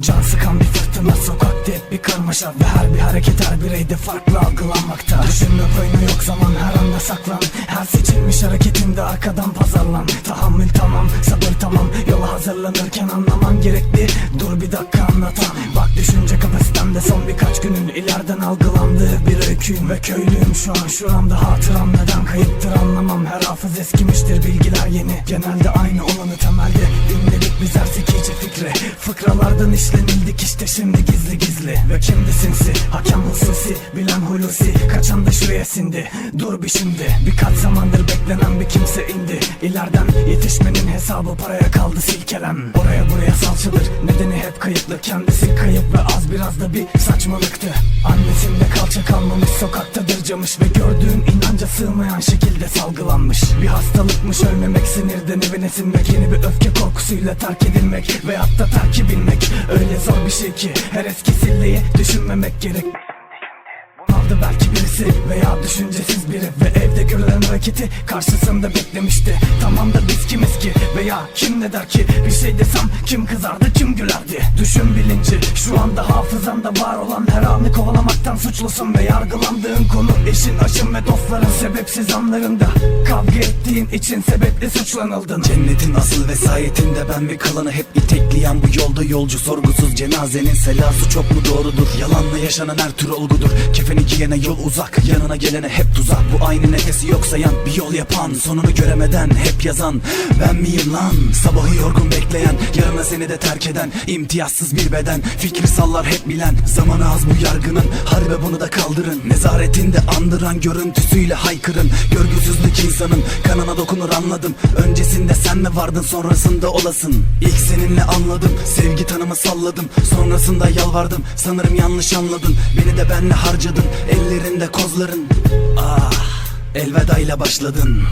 Can sıkan bir fırtına sokakta hep bir karmaşa. Ve her bir hareket her bireyde farklı algılanmakta. Düşünme payına yok zaman her anda saklan. Her seçilmiş hareketinde arkadan pazarlan. Tahammül tamam sabır tamam. Yola hazırlanırken anlaman gerekli. Dur bir dakika anlatan. Bak düşünce günün ileriden algılandığı bir öyküyüm Ve köylüyüm şu an? Şuramda hatıram neden kayıptır anlamam. Her hafız eskimiştir bilgiler yeni. Genelde aynı olanı temelde dinledik biz her zekice fikri Fıkralardan işlenildik işte şimdi gizli gizli. Ve kimdi sinsi hakem hususi bilen hulusi Kaçan da şuraya sindi dur bir şimdi. Birkaç zamandır beklenen bir kimse indi. İleriden yetişmenin hesabı paraya kaldı silkelen Oraya buraya salçadır. Nedeni hep kayıtlı Kendisi kayıp ve az biraz da bir saçmalıktı Annesinde kalça kalmamış sokaktadır camış Ve gördüğün inanca sığmayan şekilde salgılanmış. Bir hastalıkmış ölmemek sinirden evine sinmek Yeni bir öfke korkusuyla terk edilmek Veyahut da terki bilmek Öyle zor bir şey ki her eski silleyi düşünmemek gerek. Bunaldı belki birisi veya düşüncesiz biri Ve görülen hareketi karşısında beklemişti. Tamam da biz kimiz ki veya kim ne der ki? Bir şey desem kim kızardı kim gülerdi? Düşün bilinci şu anda hafızanda var olan Her anı kovalamaktan suçlusun ve yargılandığın konu Eşin aşın ve dostların sebepsiz anlarında. Kavga ettiğin için sebeple suçlanıldın. Cennetin asıl vesayetinde ben ve kalanı hep itekleyen bu yolda yolcu sorgusuz cenazenin selası çok mu doğrudur? Yalanla yaşanan her tür olgudur. Kefeni giyene yol uzak yanına gelene hep tuzak. Bu aynı nefesi yok sayan bir yol yapan Sonunu göremeden hep yazan. Ben miyim lan? Sabahı yorgun bekleyen yarına seni de terk eden imtiyazsız bir beden. Fikri sallar hep bilen Zamanı az bu yargının harbe bunu da kaldırın. Nezaretinde andıran görüntüsüyle haykırın. Görgüsüzlük insanın kanına dokunur anladım. Öncesinde sen mi vardın sonrasında olasın? İlk seninle anladım sevgi tanımı salladım. Sonrasında yalvardım sanırım yanlış anladın. Beni de benle harcadın ellerinde kozların. Ah elvedayla başladın